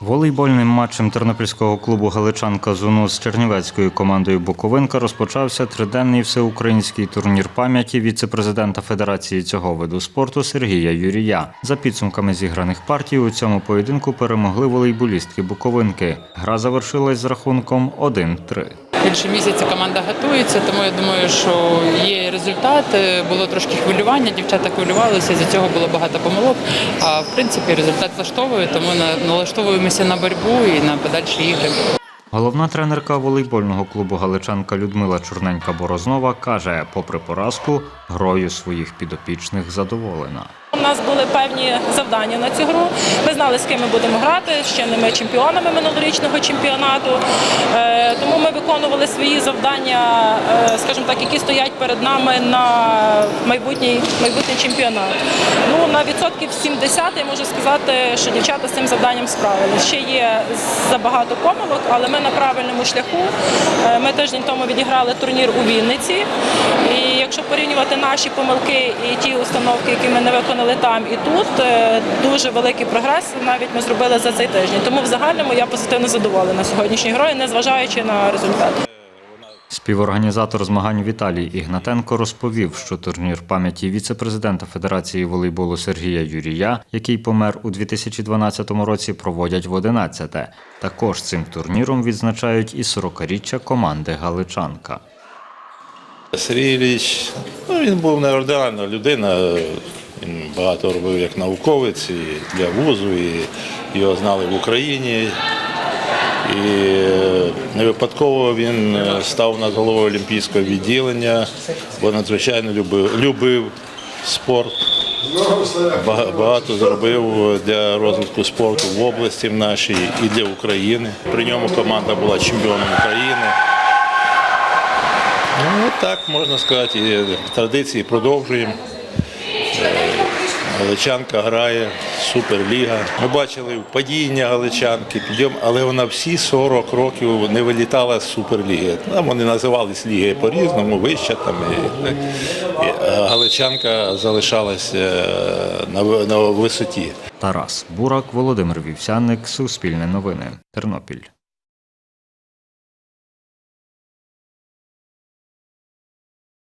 Волейбольним матчем тернопільського клубу Галичанка Зуну з чернівецькою командою Буковинка розпочався триденний всеукраїнський турнір пам'яті віце-президента Федерації цього виду спорту Сергія Юрія. За підсумками зіграних партій у цьому поєдинку перемогли волейболістки Буковинки. Гра завершилась з рахунком 1-3. Більше місяця команда готується, тому я думаю, що є результат. Е, Було трошки хвилювання, дівчата хвилювалися, за цього було багато помилок. А в принципі результат влаштовує, тому на- налаштовуємося на боротьбу і на подальші ігри. Головна тренерка волейбольного клубу Галичанка Людмила Чорненька Борознова каже, попри поразку, грою своїх підопічних задоволена. У нас були певні завдання на цю гру. Ми знали, з ким ми будемо грати, з чинними чемпіонами минулорічного чемпіонату. Ми виконували свої завдання, е, скажімо так, які стоять перед нами на майбутній, майбутній чемпіонат. Ну, на відсотків 70 я можу сказати, що дівчата з цим завданням справилися. Ще є забагато помилок, але ми на правильному шляху. Е, Ми тиждень тому відіграли турнір у Вінниці. І якщо порівнювати наші помилки і ті установки, які ми не виконали там і тут, е, дуже великий прогрес навіть ми зробили за цей тиждень. Тому в загальному я позитивно задоволена сьогоднішньою грою, незважаючи на результат. Співорганізатор змагань Віталій Ігнатенко розповів, що турнір пам'яті віце-президента Федерації волейболу Сергія Юрія, який помер у 2012 році, проводять в 11-те. Також цим турніром відзначають і 40-річчя команди Галичанка. Сергій Ілліч, ну, він був неординарна людина. Він багато робив як науковець і для вузу, і його знали в Україні. І е, не випадково він е, став над головою олімпійського відділення, бо надзвичайно любив, любив спорт. Багато зробив для розвитку спорту в області в нашій і для України. При ньому команда була чемпіоном України. Ну, так можна сказати, традиції продовжуємо. Е, Галичанка грає, суперліга. Ми бачили падіння Галичанки, підйом, але вона всі 40 років не вилітала з суперліги. Там вони називались ліги по-різному, вища там. І. І, Галичанка залишалась е, на, на висоті. Тарас Бурак, Володимир Вівсяник, Суспільне новини, Тернопіль.